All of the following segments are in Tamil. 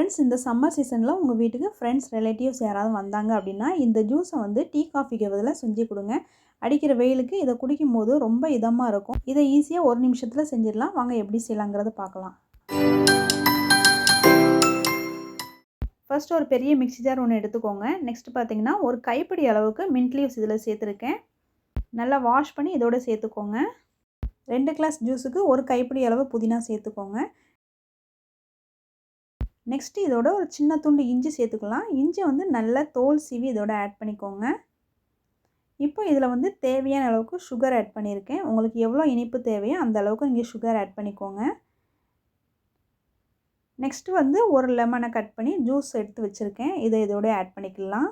ஃப்ரெண்ட்ஸ் இந்த சம்மர் சீசனில் உங்கள் வீட்டுக்கு ஃப்ரெண்ட்ஸ் ரிலேட்டிவ்ஸ் யாராவது வந்தாங்க அப்படின்னா இந்த ஜூஸை வந்து டீ காஃபிக்கு பதிலாக செஞ்சு கொடுங்க. அடிக்கிற வெயிலுக்கு இதை குடிக்கும் போது ரொம்ப இதமாக இருக்கும். இதை ஈஸியாக ஒரு நிமிஷத்தில் செஞ்சிடலாம். வாங்க எப்படி செய்யலாங்கிறத பார்க்கலாம். ஃபஸ்ட்டு ஒரு பெரிய மிக்ஸி ஜார் ஒன்று எடுத்துக்கோங்க. நெக்ஸ்ட் பார்த்தீங்கன்னா ஒரு கைப்பிடி அளவுக்கு மின்ட் லீவ்ஸ் இதில் சேர்த்துருக்கேன். நல்லா வாஷ் பண்ணி இதோட சேர்த்துக்கோங்க. ரெண்டு கிளாஸ் ஜூஸுக்கு ஒரு கைப்பிடி அளவு புதினா சேர்த்துக்கோங்க. நெக்ஸ்ட்டு இதோட ஒரு சின்ன துண்டு இஞ்சி சேர்த்துக்கலாம். இஞ்சி வந்து நல்லா தோல் சீவி இதோட ஆட் பண்ணிக்கோங்க. இப்போ இதில் வந்து தேவையான அளவுக்கு சுகர் ஆட் பண்ணியிருக்கேன். உங்களுக்கு எவ்வளோ இனிப்பு தேவையோ அந்த அளவுக்கு இங்கே சுகர் ஆட் பண்ணிக்கோங்க. நெக்ஸ்ட்டு வந்து ஒரு லெமனை கட் பண்ணி ஜூஸ் எடுத்து வச்சுருக்கேன். இதை இதோட ஆட் பண்ணிக்கலாம்.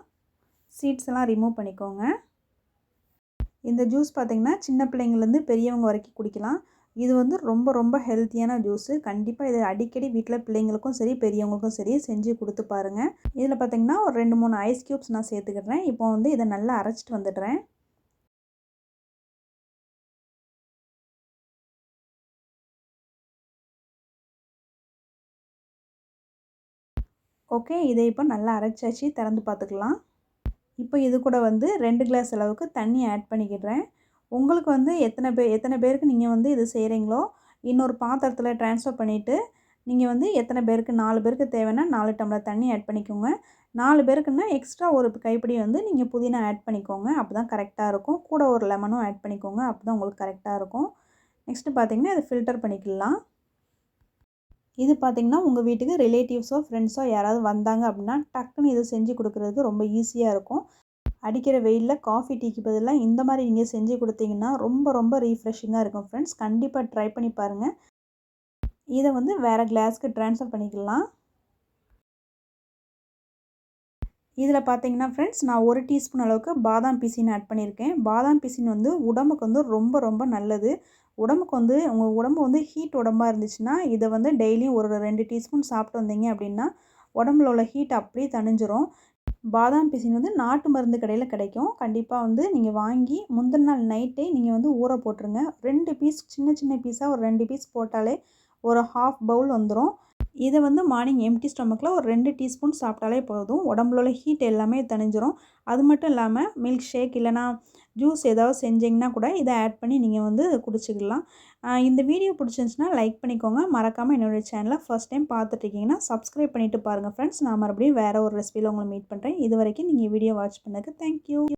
சீட்ஸ் எல்லாம் ரிமூவ் பண்ணிக்கோங்க. இந்த ஜூஸ் பார்த்திங்கன்னா சின்ன பிள்ளைங்கள்லேருந்து பெரியவங்க வரைக்கும் குடிக்கலாம். இது வந்து ரொம்ப ரொம்ப ஹெல்த்தியான ஜூஸு கண்டிப்பாக இதை அடிக்கடி வீட்டில் பிள்ளைங்களுக்கும் சரி பெரியவங்களுக்கும் சரி செஞ்சு கொடுத்து பாருங்கள் இதில் பார்த்திங்கன்னா ஒரு ரெண்டு மூணு ஐஸ் க்யூப்ஸ் நான் சேர்த்துக்கிடுறேன் இப்போ வந்து இதை நல்லா அரைச்சிட்டு வந்துடுறேன். ஓகே இதை இப்போ நல்லா அரைச்சாச்சு. திறந்து பார்த்துக்கலாம் இப்போ இது கூட வந்து ரெண்டு கிளாஸ் அளவுக்கு தண்ணி ஆட் பண்ணிக்கிடுறேன் உங்களுக்கு வந்து எத்தனை பேர் எத்தனை பேருக்கு நீங்கள் வந்து இது செய்கிறீங்களோ இன்னொரு பாத்திரத்தில் ட்ரான்ஸ்ஃபர் பண்ணிவிட்டு நீங்கள் வந்து எத்தனை பேருக்கு நாலு பேருக்கு தேவைன்னா நாலு டம்ளர் தண்ணி ஆட் பண்ணிக்கோங்க. நாலு பேருக்குன்னா எக்ஸ்ட்ரா ஒரு கைப்பிடி வந்து நீங்கள் புதினா ஆட் பண்ணிக்கோங்க. அப்போ தான் கரெக்டாக இருக்கும். கூட ஒரு லெமனும் ஆட் பண்ணிக்கோங்க. அப்போ தான் உங்களுக்கு கரெக்டாக இருக்கும். நெக்ஸ்ட்டு பார்த்திங்கன்னா இதை ஃபில்டர் பண்ணிக்கலாம். இது பார்த்திங்கன்னா உங்கள் வீட்டுக்கு ரிலேட்டிவ்ஸோ ஃப்ரெண்ட்ஸோ யாராவது வந்தாங்க அப்படின்னா டக்குன்னு இது செஞ்சு கொடுக்குறதுக்கு ரொம்ப ஈஸியாக இருக்கும். அடிக்கிற வெயிலில் காஃபி டீக்கு பதிலாக இந்த மாதிரி நீங்கள் செஞ்சு கொடுத்தீங்கன்னா ரொம்ப ரொம்ப ரீஃப்ரெஷிங்காக இருக்கும் ஃப்ரெண்ட்ஸ் கண்டிப்பாக ட்ரை பண்ணி பாருங்கள் இதை வந்து வேறு கிளாஸ்க்கு ட்ரான்ஸ்ஃபர் பண்ணிக்கலாம். இதில் பார்த்தீங்கன்னா ஃப்ரெண்ட்ஸ் நான் ஒரு டீஸ்பூன் அளவுக்கு பாதாம் பிசின் ஆட் பண்ணியிருக்கேன் பாதாம் பிசின் வந்து உடம்புக்கு வந்து ரொம்ப ரொம்ப நல்லது. உடம்புக்கு வந்து உங்கள் உடம்பு வந்து ஹீட் உடம்பாக இருந்துச்சுன்னா இதை வந்து டெய்லியும் ஒரு ரெண்டு டீஸ்பூன் சாப்பிட்டு வந்தீங்க அப்படின்னா உடம்புல உள்ள ஹீட் அப்படியே தணிஞ்சிரும். பாதாம் பிசின் வந்து நாட்டு மருந்து கடையில் கிடைக்கும். கண்டிப்பாக வந்து நீங்கள் வாங்கி முந்தின நாள் நைட்டே நீங்கள் வந்து ஊற போட்டுருங்க. ரெண்டு பீஸ் சின்ன சின்ன பீஸாக ஒரு ரெண்டு பீஸ் போட்டாலே ஒரு ஹாஃப் பவுல் வந்துடும் இதை வந்து மார்னிங் எம்டி ஸ்டொமக்கில் ஒரு ரெண்டு டீஸ்பூன் சாப்பிட்டாலே போதும். உடம்புல உள்ள ஹீட் எல்லாமே தணிஞ்சிரும் அது மட்டும் இல்லாமல் மில்க் ஷேக் இல்லைனா ஜூஸ் ஏதாவது செஞ்சிங்கன்னா கூட இதை ஆட் பண்ணி நீங்கள் வந்து குடிச்சிக்கலாம். இந்த வீடியோ பிடிச்சிருந்துச்சின்னா லைக் பண்ணிக்கோங்க. மறக்காமல் என்னுடைய சேனலை ஃபஸ்ட் டைம் பார்த்துட்ருக்கீங்கன்னா சப்ஸ்கிரைப் பண்ணிவிட்டு பாருங்கள் ஃப்ரெண்ட்ஸ் நான் மறுபடியும் வேறு ஒரு ரெசிபியில் உங்களை மீட் பண்ணுறேன் இது வரைக்கும் நீங்கள் வீடியோ வாட்ச் பண்ணதுக்கு தேங்க்யூ